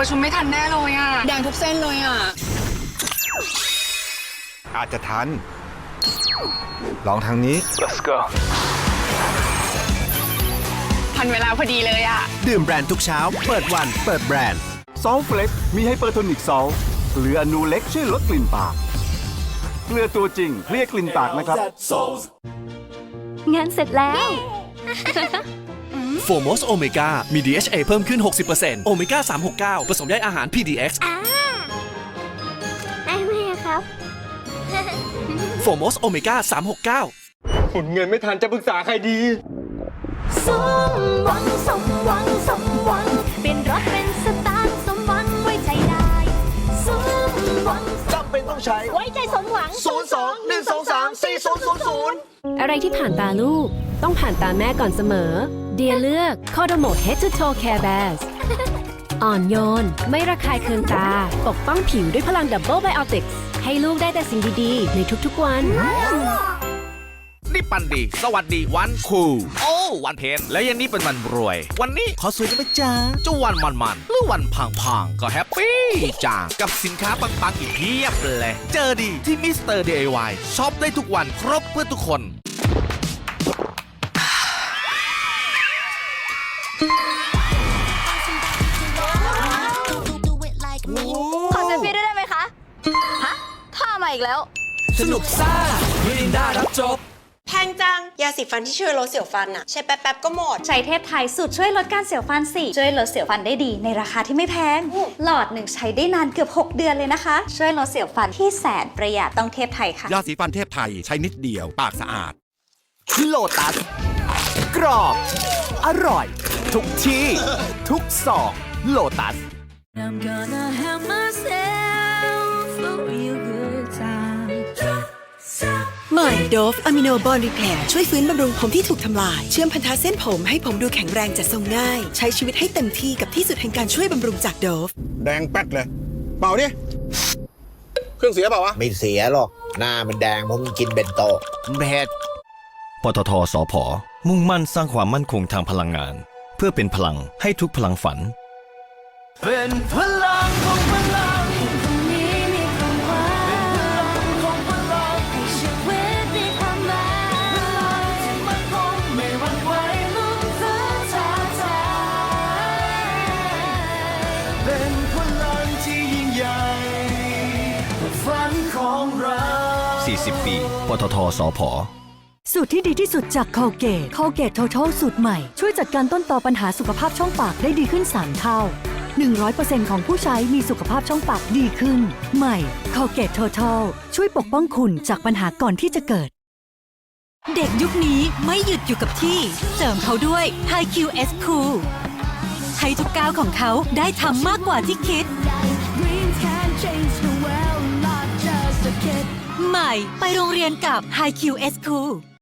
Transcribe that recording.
ประชุมไม่ทันแน่เลยอะ แดงทุกเส้นเลยอะ อาจจะทัน ลองทางนี้ Let's go ทันเวลาพอดีเลยอะ ดื่มแบรนด์ทุกเช้า เปิดวัน เปิดแบรนด์ซอลเฟล็กมีไฮเปอร์โทนิกซอลเกลืออนูเล็กช่วยลดกลิ่นปาก เกลือตัวจริงเคลียร์กลิ่นปากนะครับ งานเสร็จแล้ว โฟมอสโอเมก้ามี DHA เพิ่มขึ้น 60%โอเมก้า 369 ผสมใยอาหาร PDX ได้ไหมครับ โฟมอสโอเมก้า 369หมุนเงินไม่ทันจะปรึกษาใครดี สมหวังสมหวังสมหวัง เป็นรถเป็นสตางค์สมหวังไว้ใจได้ สมหวังจำเป็นต้องใช้ ไว้ใจสมหวัง 02 123 4000 อะไรที่ผ่านตาลูก ต้องผ่านตาแม่ก่อนเสมอ เดียเลือก c o d o m o Head to Toe Care Bears อ่อนโยน ไม่ระคายเคืองตา ปกป้องผิวด้วยพลังดับเบิลไบโอติกส์ให้ลูกได้แต่สิ่งดีๆ ในทุกๆวัน นี่ปันดี สวัสดีวันคูลโอ้วันเพนแล้วยังนี่เป็นวันรวย วันนี้ขอสวยได้ไหมจ๊ะจะวันมันมันๆหรือวันพังพังๆก็แฮปปี้จังกับสินค้าปังๆอีกเพียบเลย เจอดีที่มิสเตอร์ DIY ช็อปได้ทุกวันครบเพื่อทุกคน ขอเซลฟี่ด้วยได้ไหมคะ ฮะท่ามาอีกแล้ว สนุกซ่ามิรินดารับจบ แพงจัง ยาสีฟันที่ช่วยลดเสียวฟันอะใช้แป๊บๆก็หมด ใช้เทพไทยสูตรช่วยลดการเสียวฟันสิช่วยลดเสียวฟันได้ดีในราคาที่ไม่แพง หลอดหนึ่งใช้ได้นานเกือบ 6 เดือนเลยนะคะ ช่วยลดเสียวฟันที่แสนประหยัดต้องเทพไทยค่ะ ยาสีฟันเทพไทยใช้นิดเดียวปากสะอาด โลตัส กรอบ อร่อย ทุกที่ ทุกซองโลตัส I'm gonna have myself a real good time ใหม่โดฟอะมิโนบอลรีแพร์ช่วยฟื้นบำรุงผมที่ถูกทำลาย เชื่อมพันธะเส้นผมให้ผมดูแข็งแรงจัดทรงง่าย ใช้ชีวิตให้เต็มที่กับที่สุดแห่งการช่วยบำรุงจากโดฟ แดงแป๊ดเลย เป่าดิ เครื่องเสียเปล่าวะ ไม่เสียหรอก หน้ามันแดงเพราะมันกินเบนโตเผ็ดปตทสพมุ่งมั่นสร้างความมั่นคงทางพลังงานเพื่อเป็นพลังให้ทุกพลังฝัน เป็นพลังของพลังตรงนี้มีความหวังของพลังให้ชีวิตมีความหมายที่มันคงไม่หวั่นไหวลุกฟื้นท้าทายเป็นพลังที่ยิ่งใหญ่ฝันของเรา 40 ปี ปตทสพ สูตรที่ดีที่สุดจาก Colgate Colgate Total สูตรใหม่ ช่วยจัดการต้นตอปัญหาสุขภาพช่องปากได้ดีขึ้น 3 เท่า 100%ของผู้ใช้มีสุขภาพช่องปากดีขึ้น ใหม่ Colgate Total ช่วยปกป้องคุณจากปัญหาก่อนที่จะเกิด เด็กยุคนี้ไม่หยุดอยู่กับที่ เสริมเขาด้วย HiQ S Cool ให้ทุกก้าวของเขาได้ทำมากกว่าที่คิด ไปโรงเรียนกับ HiQ S Cool